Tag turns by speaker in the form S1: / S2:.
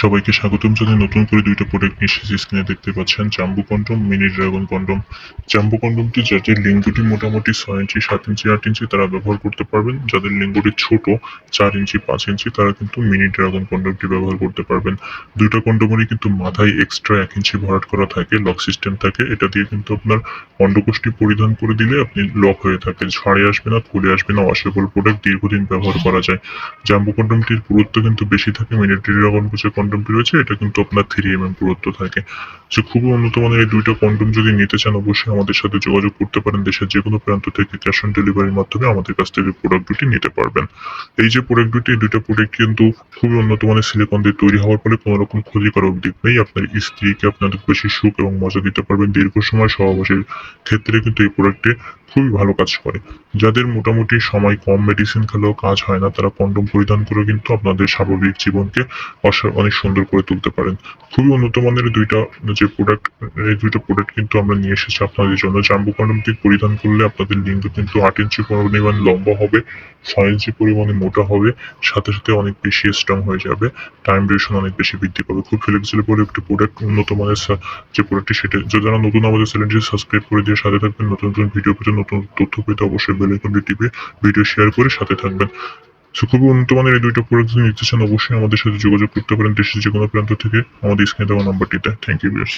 S1: সবাইকে স্বাগতম জানাই নতুন করে দুইটা প্রোডাক্ট নিয়ে এসেছি। স্ক্রিনে দেখতে পাচ্ছেন জাম্বু কন্ডম মিনি ড্রাগন কন্ডম জাম্বু কন্ডমটি যাদের লিঙ্গটি মোটামুটি ছয় ইঞ্চি, সাত ইঞ্চি, আট ইঞ্চি তারা ব্যবহার করতে পারবেন। যাদের লিঙ্গটি ছোট, চার ইঞ্চি, পাঁচ ইঞ্চি, তারা কিন্তু মিনি ড্রাগন কন্ডমটি ব্যবহার করতে পারবেন। দুইটা কন্ডোমেরই কিন্তু মাথায় এক্সট্রা এক ইঞ্চি ভরাট করা থাকে লক সিস্টেম থাকে। এটা দিয়ে কিন্তু আপনার অন্ডকোষ্ঠী পরিধান করে দিলে আপনি লক হয়ে থাকে। ছাড়ে আসবে না, খুলে আসবে না ওয়াশেবল প্রোডাক্ট দীর্ঘদিন ব্যবহার করা যায়। জাম্বু কন্ডমটির পুরুত্ব কিন্তু বেশি থাকে। মিলিটারি ড্রাগন যে কন্ডমটি রয়েছে, এটা কিন্তু আপনার থ্রি এম এম পুরুত্ব থাকে। যে খুবই উন্নত মানের এই দুইটা কন্ডম যদি নিতে চান, অবশ্যই আমাদের সাথে যোগাযোগ করতে পারেন দেশের যে কোনো প্রান্ত থেকে ক্যাশ অন ডেলিভারির মাধ্যমে আমাদের কাছ থেকে প্রোডাক্ট দুটি নিতে পারবেন। এই যে প্রোডাক্ট দুটি দুইটা প্রোডাক্ট কিন্তু খুবই উন্নত মানের সিলিকন দিয়ে তৈরি হওয়ার ফলে কোনো রকম ক্ষতিকারক দিক নেই। আপনার স্ত্রীকে আপনাদের বেশি সুখ এবং মজা দিতে পারবেন। দীর্ঘ সময় সহবাসের ক্ষেত্রে কিন্তু এই প্রোডাক্টটি খুবই ভালো কাজ করে। যাদের মোটামুটি সময় কম মেডিসিন খেলেও কাজ হয় না, তারা কন্ডম পরিধান করে কিন্তু আপনাদের স্বাভাবিক জীবনকে অনেক সুন্দর করে তুলতে পারেন। খুবই উন্নত মানের দুইটা, যে প্রোডাক্ট এই দুইটা প্রোডাক্ট কিন্তু আমরা নিয়ে এসেছি আপনাদের জন্য। জাম্বু কন্ডমটি পরিধান করলে আপনাদের লিঙ্গ কিন্তু আট ইঞ্চি পরিমাণ লম্বা হবে, ছয় ইঞ্চি পরিমাণে মোটা হবে, সাথে সাথে অনেক বেশি স্ট্রং হয়ে যাবে টাইম ডিউরেশন অনেক বেশি বৃদ্ধি পাবে। খুব ফ্লেক্সিবল একটি প্রোডাক্ট উন্নত মানের যে প্রোডাক্টটি সেটা যারা নতুন আমাদের চ্যানেলটি সাবস্ক্রাইব করে দিয়ে সাথে থাকবেন, নতুন নতুন ভিডিও পেতে নতুন তথ্য পেতে অবশ্যই বেল আইকনটি টিপে ভিডিও শেয়ার করে সাথে থাকবেন। সো খুবই উন্নত মানের এই দুইটা প্রোডাক্ট নিতে চান অবশ্যই আমাদের সাথে যোগাযোগ করতে পারেন দেশের যে কোনো প্রান্ত থেকে। আমাদের স্ক্রিনে দেওয়া নাম্বারটিতে। Thank you viewers